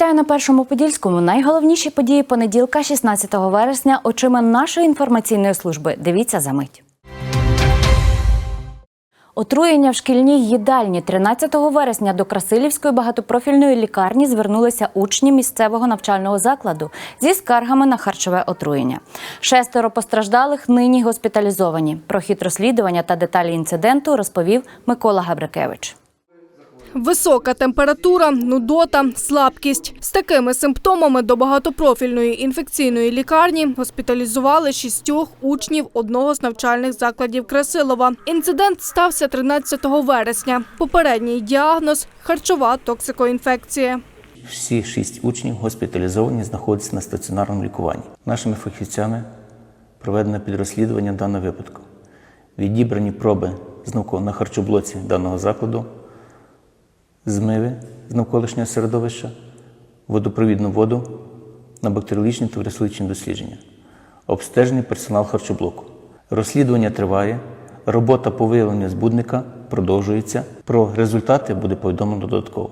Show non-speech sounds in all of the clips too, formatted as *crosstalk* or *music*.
Вітаю на першому подільському. Найголовніші події понеділка, 16 вересня, очима нашої інформаційної служби. Дивіться за мить. Отруєння в шкільній їдальні 13 вересня до Красилівської багатопрофільної лікарні звернулися учні місцевого навчального закладу зі скаргами на харчове отруєння. Шестеро постраждалих нині госпіталізовані. Про хід розслідування та деталі інциденту розповів Микола Габрикевич. Висока температура, нудота, слабкість. З такими симптомами до багатопрофільної інфекційної лікарні госпіталізували шістьох учнів одного з навчальних закладів Красилова. Інцидент стався 13 вересня. Попередній діагноз – харчова токсикоінфекція. Всі шість учнів госпіталізовані знаходяться на стаціонарному лікуванні. Нашими фахівцями проведено підрозслідування даного випадку. Відібрані проби з на харчоблоці даного закладу, змиви з навколишнього середовища, водопровідну воду на бактеріологічні та вірусличні дослідження, обстежений персонал харчоблоку. Розслідування триває, робота по виявленню збудника продовжується. Про результати буде повідомлено додатково.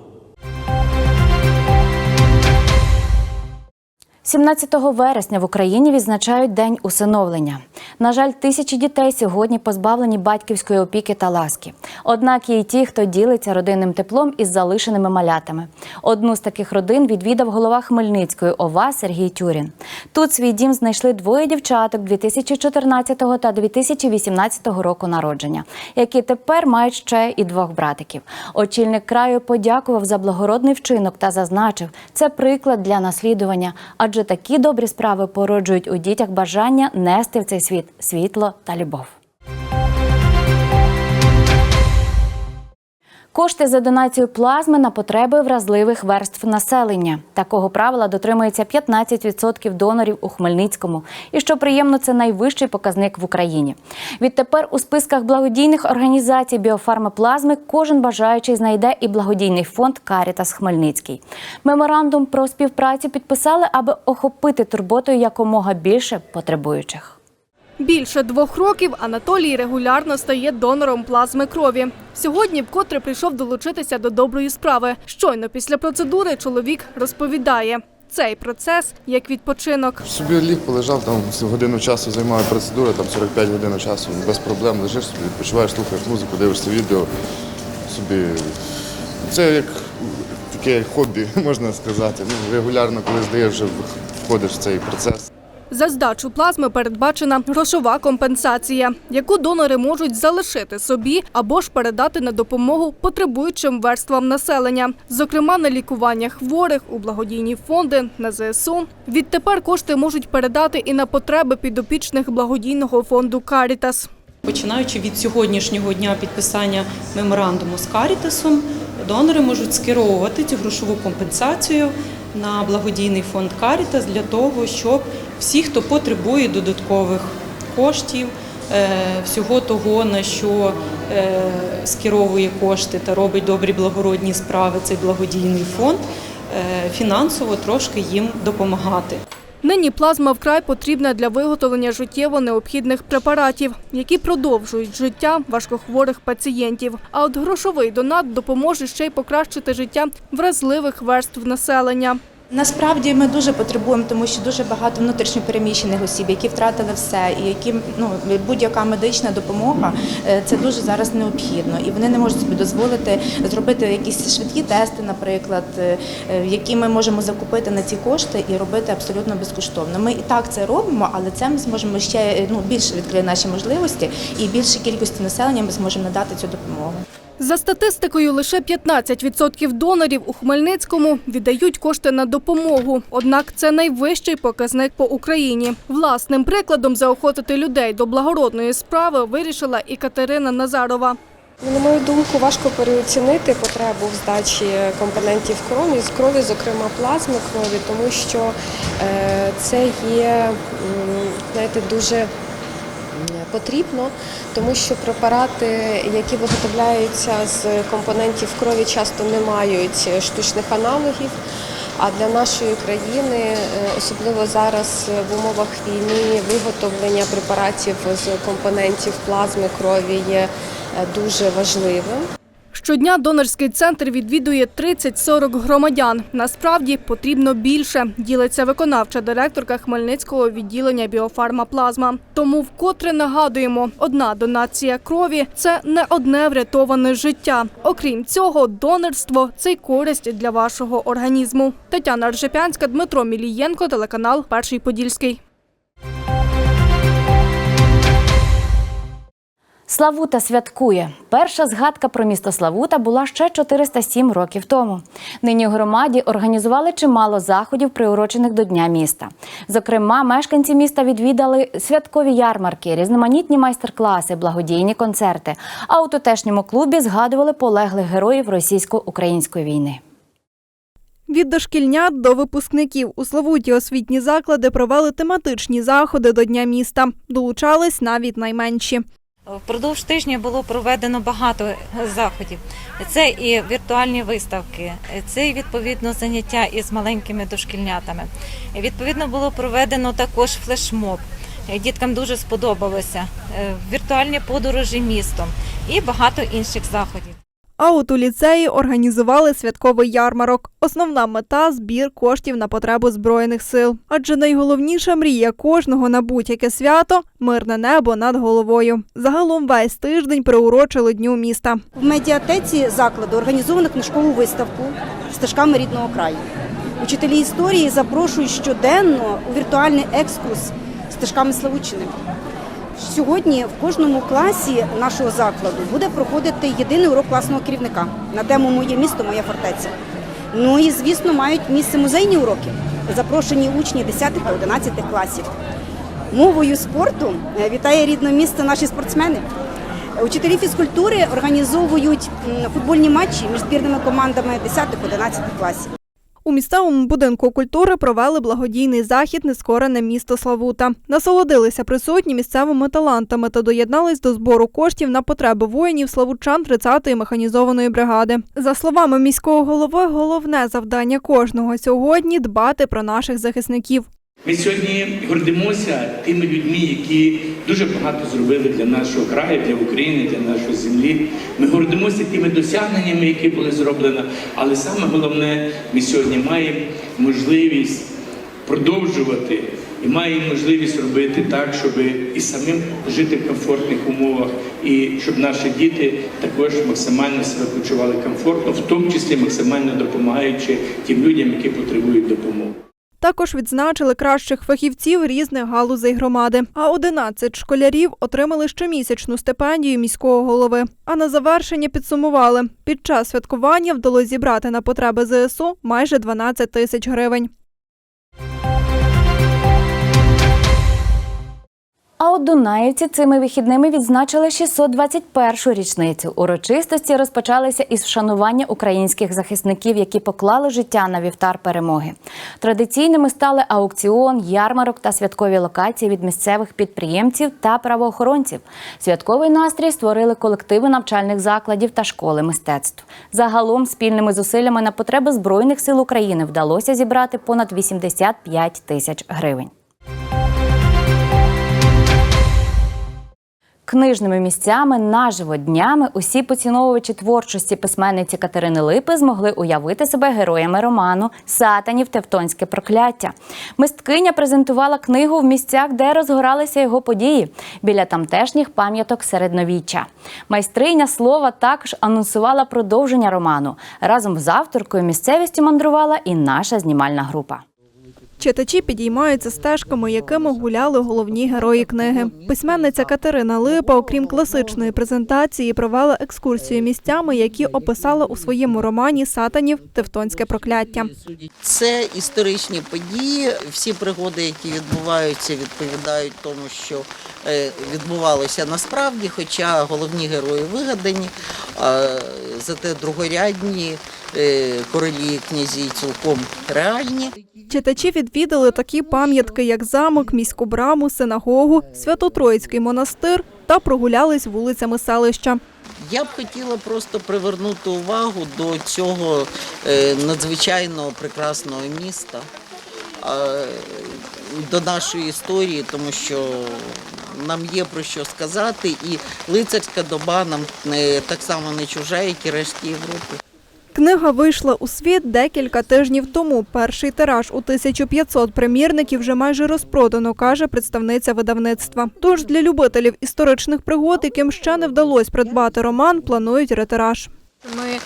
17 вересня в Україні відзначають День усиновлення. На жаль, тисячі дітей сьогодні позбавлені батьківської опіки та ласки. Однак є й ті, хто ділиться родинним теплом із залишеними малятами. Одну з таких родин відвідав голова Хмельницької ОВА Сергій Тюрін. Тут свій дім знайшли двоє дівчаток 2014 та 2018 року народження, які тепер мають ще і двох братиків. Очільник краю подякував за благородний вчинок та зазначив, це приклад для наслідування, адже такі добрі справи породжують у дітях бажання нести в цей світ світло та любов. Кошти за донацію плазми на потреби вразливих верств населення. Такого правила дотримується 15% донорів у Хмельницькому. І що приємно, це найвищий показник в Україні. Відтепер у списках благодійних організацій біофармоплазми кожен бажаючий знайде і благодійний фонд Карітас Хмельницький. Меморандум про співпрацю підписали, аби охопити турботою якомога більше потребуючих. Більше двох років Анатолій регулярно стає донором плазми крові. Сьогодні вкотре прийшов долучитися до доброї справи. Щойно після процедури чоловік розповідає. Цей процес як відпочинок. Собі ліг, полежав там годину часу займає процедура, там 45 годин часу, без проблем лежиш собі, відпочиваєш, слухаєш музику, дивишся відео. Собі це як таке хобі, *laughs* можна сказати. Ну, регулярно, коли здаєш, вже входиш в цей процес. За здачу плазми передбачена грошова компенсація, яку донори можуть залишити собі або ж передати на допомогу потребуючим верствам населення, зокрема на лікування хворих у благодійні фонди на ЗСУ. Відтепер кошти можуть передати і на потреби підопічних благодійного фонду Карітас. Починаючи від сьогоднішнього дня підписання меморандуму з Карітасом, донори можуть скеровувати цю грошову компенсацію на благодійний фонд Карітас для того, щоб всі, хто потребує додаткових коштів, е, всього того, на що е, скеровує кошти та робить добрі благородні справи цей благодійний фонд, е, фінансово трошки їм допомагати. Нині плазма вкрай потрібна для виготовлення життєво необхідних препаратів, які продовжують життя важкохворих пацієнтів. А от грошовий донат допоможе ще й покращити життя вразливих верств населення. Насправді ми дуже потребуємо, тому що дуже багато внутрішньопереміщених осіб, які втратили все, і яким ну будь-яка медична допомога е, це дуже зараз необхідно, і вони не можуть собі дозволити зробити якісь швидкі тести, наприклад, е, е, які ми можемо закупити на ці кошти і робити абсолютно безкоштовно. Ми і так це робимо, але це ми зможемо ще ну більше відкрити наші можливості, і більшій кількості населення ми зможемо надати цю допомогу. За статистикою, лише 15% донорів у Хмельницькому віддають кошти на допомогу. Однак це найвищий показник по Україні. Власним прикладом заохотити людей до благородної справи вирішила і Катерина Назарова. Ну, На мою думку, важко переоцінити потребу в здачі компонентів крові, з крові, зокрема плазми крові, тому що е, це є знаєте, дуже потрібно, тому що препарати, які виготовляються з компонентів крові, часто не мають штучних аналогів. А для нашої країни, е, особливо зараз в умовах війни, виготовлення препаратів з компонентів плазми крові є е, дуже важливим. Щодня донорський центр відвідує 30-40 громадян. Насправді потрібно більше, ділиться виконавча директорка Хмельницького відділення біофармаплазма. Тому вкотре нагадуємо, одна донація крові це не одне врятоване життя. Окрім цього, донорство це й користь для вашого організму. Тетяна Ржепянська, Дмитро Мілієнко, телеканал Перший Подільський. Славута святкує. Перша згадка про місто Славута була ще 407 років тому. Нині у громаді організували чимало заходів, приурочених до Дня міста. Зокрема, мешканці міста відвідали святкові ярмарки, різноманітні майстер-класи, благодійні концерти. А у тутешньому клубі згадували полеглих героїв російсько-української війни. Від дошкільнят до випускників у Славуті освітні заклади провели тематичні заходи до Дня міста. Долучались навіть найменші. Впродовж тижня було проведено багато заходів. Це і віртуальні виставки, це і відповідно заняття із маленькими дошкільнятами. Відповідно було проведено також флешмоб. Діткам дуже сподобалося Е, віртуальні подорожі містом і багато інших заходів. А от у ліцеї організували святковий ярмарок. Основна мета збір коштів на потребу збройних сил. Адже найголовніша мрія кожного на будь-яке свято мирне небо над головою. Загалом весь тиждень приурочили дню міста. В медіатеці закладу організовано книжкову виставку стежками рідного краю. Учителі історії запрошують щоденно у віртуальний екскурс стежками Славутчини. Сьогодні в кожному класі нашого закладу буде проходити єдиний урок класного керівника на тему Моє місто, моя фортеця. Ну і звісно, мають місце музейні уроки. Запрошені учні 10 та 11 класів. Мовою спорту е, вітає рідне місто наші спортсмени. Учителі фізкультури організовують футбольні матчі між збірними командами 10-11 класів. У місцевому будинку культури провели благодійний захід Нескорене місто Славута. Насолодилися присутні місцевими талантами та доєднались до збору коштів на потреби воїнів славутчан 30-ї механізованої бригади. За словами міського голови, головне завдання кожного сьогодні дбати про наших захисників. Ми сьогодні гордимося тими людьми, які дуже багато зробили для нашого краю, для України, для нашої землі. Ми гордимося тими досягненнями, які були зроблені. Але саме головне, ми сьогодні маємо можливість продовжувати і маємо можливість робити так, щоб і самим жити в комфортних умовах, і щоб наші діти також максимально себе почували комфортно, в тому числі максимально допомагаючи тим людям, які потребують допомоги. Також відзначили кращих фахівців різних галузей громади. А 11 школярів отримали щомісячну стипендію міського голови. А на завершення підсумували: під час святкування вдалося зібрати на потреби ЗСУ майже 12 тисяч гривень. Дунаївці цими вихідними відзначили 621-шу річницю. Урочистості розпочалися із вшанування українських захисників, які поклали життя на вівтар перемоги. Традиційними стали аукціон, ярмарок та святкові локації від місцевих підприємців та правоохоронців. Святковий настрій створили колективи навчальних закладів та школи мистецтв. Загалом спільними зусиллями на потреби збройних сил України вдалося зібрати понад 85 тисяч гривень. Книжними місцями наживо днями усі поціновувачі творчості письменниці Катерини Липи змогли уявити себе героями роману Сатанів Тевтонське прокляття. Мисткиня презентувала книгу в місцях, де розгоралися його події біля тамтешніх пам'яток середньовіччя. Майстриня слова також анонсувала продовження роману. Разом з авторкою місцевістю мандрувала і наша знімальна група. Читачі підіймаються стежками, якими гуляли головні герої книги. Письменниця Катерина Липа, окрім класичної презентації, провела екскурсію місцями, які описала у своєму романі Сатанів Тевтонське прокляття. Це історичні події. Всі пригоди, які відбуваються, відповідають тому, що відбувалося насправді, хоча головні герої вигадані, а зате другорядні е, королі і князі цілком реальні. Читачі відвідали такі пам'ятки, як замок, міську браму, синагогу, Свято-Троїцький монастир та прогулялись вулицями селища. Я б хотіла просто привернути увагу до цього е, надзвичайно прекрасного міста, е, до нашої історії, тому що нам є про що сказати, і лицарська доба нам е, так само не чужа, як і решті Європи. Книга вийшла у світ декілька тижнів тому. Перший тираж у 1500 примірників вже майже розпродано, каже представниця видавництва. Тож для любителів історичних пригод, яким ще не вдалося придбати роман, планують ретираж. Ми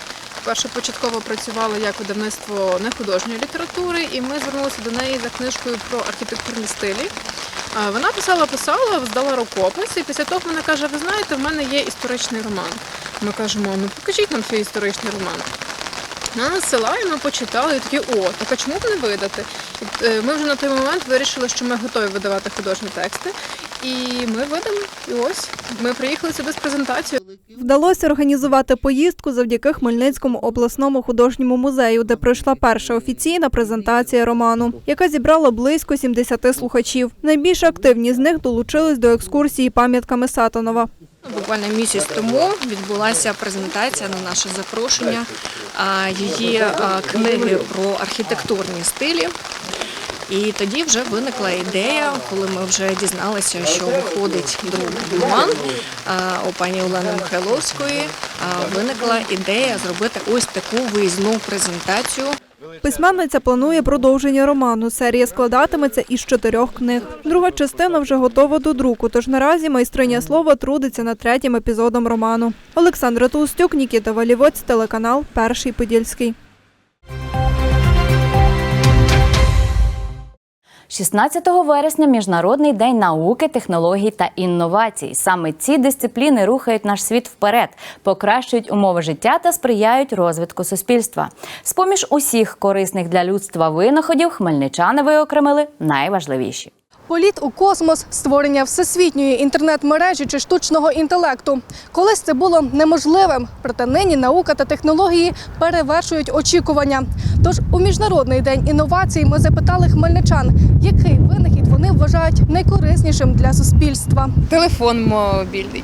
перше початково працювали як видавництво нехудожньої літератури, і ми звернулися до неї за книжкою про архітектурні стилі. Вона писала, писала, здала рукопис, і після того вона каже: Ви знаєте, в мене є історичний роман. Ми кажемо, ну покажіть нам свій історичний роман. Вона надсилає, ми почитали і такі, о, так а чому б не видати? Е, Ми вже на той момент вирішили, що ми готові видавати художні тексти, і ми видамо. І ось ми приїхали сюди з презентацією. Вдалося організувати поїздку завдяки Хмельницькому обласному художньому музею, де пройшла перша офіційна презентація роману, яка зібрала близько 70 слухачів. Найбільш активні з них долучились до екскурсії пам'ятками Сатанова. Буквально місяць тому відбулася презентація на наше запрошення а, її книги про архітектурні стилі. І тоді вже виникла ідея, коли ми вже дізналися, що виходить другий роман у пані Олени Михайловської. Виникла ідея зробити ось таку виїзну презентацію Письменниця планує продовження роману. Серія складатиметься із чотирьох книг. Друга частина вже готова до друку, тож наразі майстриня слова трудиться над третім епізодом роману. Олександра Толстюк, Нікіта Валівоць, телеканал Перший Подільський. 16 вересня Міжнародний день науки, технологій та інновацій. Саме ці дисципліни рухають наш світ вперед, покращують умови життя та сприяють розвитку суспільства. З поміж усіх корисних для людства винаходів хмельничани виокремили найважливіші. Політ у космос, створення всесвітньої інтернет-мережі чи штучного інтелекту. Колись це було неможливим, проте нині наука та технології перевершують очікування. Тож у міжнародний день інновацій ми запитали хмельничан, який винахід вони вважають найкориснішим для суспільства. Телефон мобільний.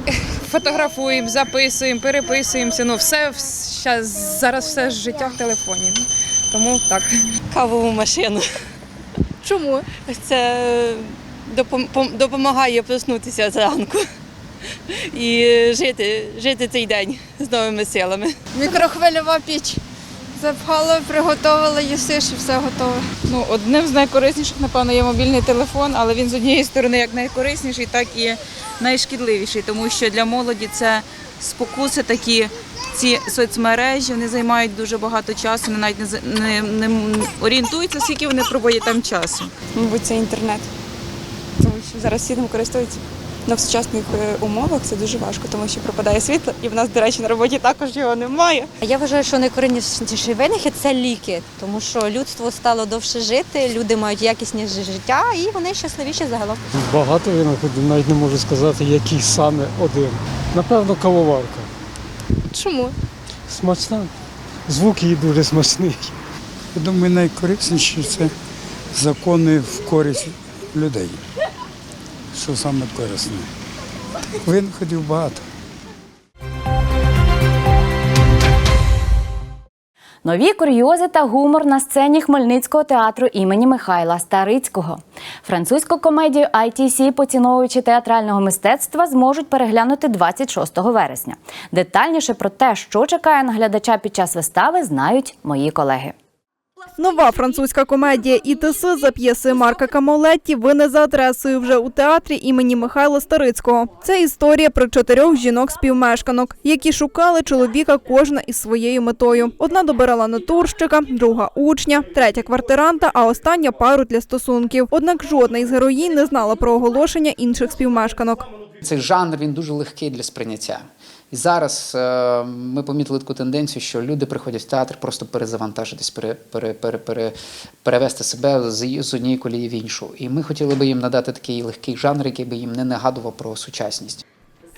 Фотографуємо, записуємо, переписуємося. Ну, все зараз все життя в телефоні. Тому так. Кавову машину. Чому? Це допомагає проснутися зранку і жити, жити цей день з новими силами. Мікрохвильова піч. Запхала, приготувала, їсиш і все готове. Ну, одним з найкорисніших, напевно, є мобільний телефон, але він з однієї сторони як найкорисніший, так і найшкідливіший, тому що для молоді це спокуси такі. Ці соцмережі вони займають дуже багато часу, вони навіть не, не, не орієнтуються, скільки вони проводять там часу. Мабуть, це інтернет. Тому що зараз всі ним користуються. Но в сучасних е, умовах це дуже важко, тому що пропадає світло, і в нас, до речі, на роботі також його немає. Я вважаю, що найкорисніший винахід це ліки, тому що людство стало довше жити, люди мають якісніше життя і вони щасливіші загалом. Багато винаходів, навіть не можу сказати, який саме один. Напевно, кавоварка. Чому? Смачна. Звук її дуже смачний. Я думаю, найкорисніше це закони в користь людей. Що саме корисне. Винаходів багато. Нові курйози та гумор на сцені Хмельницького театру імені Михайла Старицького. Французьку комедію ITC поціновуючи театрального мистецтва зможуть переглянути 26 вересня. Детальніше про те, що чекає на глядача під час вистави, знають мої колеги. Нова французька комедія «ІТС» за п'єси Марка Камолетті вине за адресою вже у театрі імені Михайла Старицького. Це історія про чотирьох жінок-співмешканок, які шукали чоловіка кожна із своєю метою. Одна добирала натурщика, друга учня, третя квартиранта, а остання пару для стосунків. Однак жодна із героїнь не знала про оголошення інших співмешканок. Цей жанр він дуже легкий для сприйняття. І зараз е, ми помітили таку тенденцію, що люди приходять в театр просто перезавантажитись, пере, пере, пере, пере, перевести себе з, з однієї колії в іншу. І ми хотіли би їм надати такий легкий жанр, який би їм не нагадував про сучасність.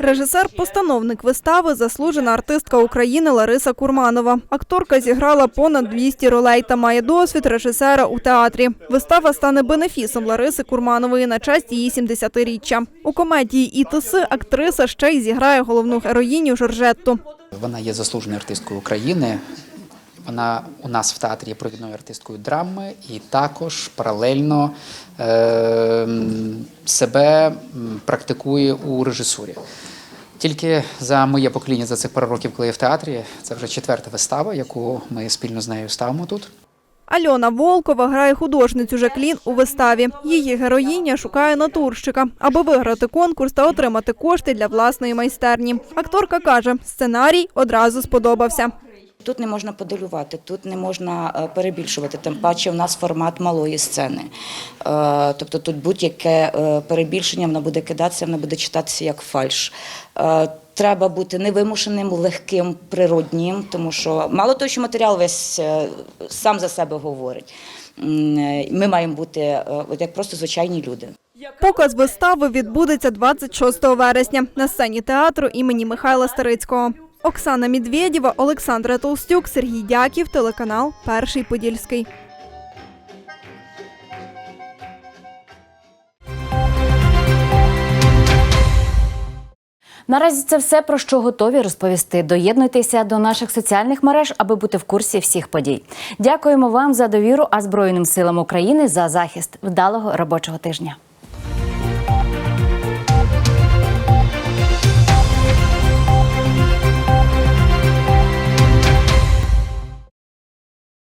Режисер-постановник вистави заслужена артистка України Лариса Курманова. Акторка зіграла понад 200 ролей та має досвід режисера у театрі. Вистава стане бенефісом Лариси Курманової на честь її 70-річчя. У комедії «ІТС» актриса ще й зіграє головну героїню Жоржетту. Вона є заслуженою артисткою України. Вона у нас в театрі є провідною артисткою драми і також паралельно е, себе практикує у режисурі. Тільки за моє покоління за цих пару років, коли я в театрі, це вже четверта вистава, яку ми спільно з нею ставимо тут. Альона Волкова грає художницю Жаклін у виставі. Її героїня шукає натурщика, аби виграти конкурс та отримати кошти для власної майстерні. Акторка каже, сценарій одразу сподобався. Тут не можна подалювати, тут не можна е, перебільшувати. Тим паче, в нас формат малої сцени. Е, Тобто тут будь-яке е, перебільшення воно буде кидатися, воно буде читатися як фальш. Треба бути невимушеним, легким, природнім, тому що мало того, що матеріал весь сам за себе говорить. Ми маємо бути як просто звичайні люди. Показ вистави відбудеться 26 вересня на сцені театру імені Михайла Старицького. Оксана Медведєва, Олександра Толстюк, Сергій Дяків, телеканал Перший Подільський. Наразі це все про що готові розповісти. Доєднуйтеся до наших соціальних мереж, аби бути в курсі всіх подій. Дякуємо вам за довіру, а Збройним силам України за захист. Вдалого робочого тижня.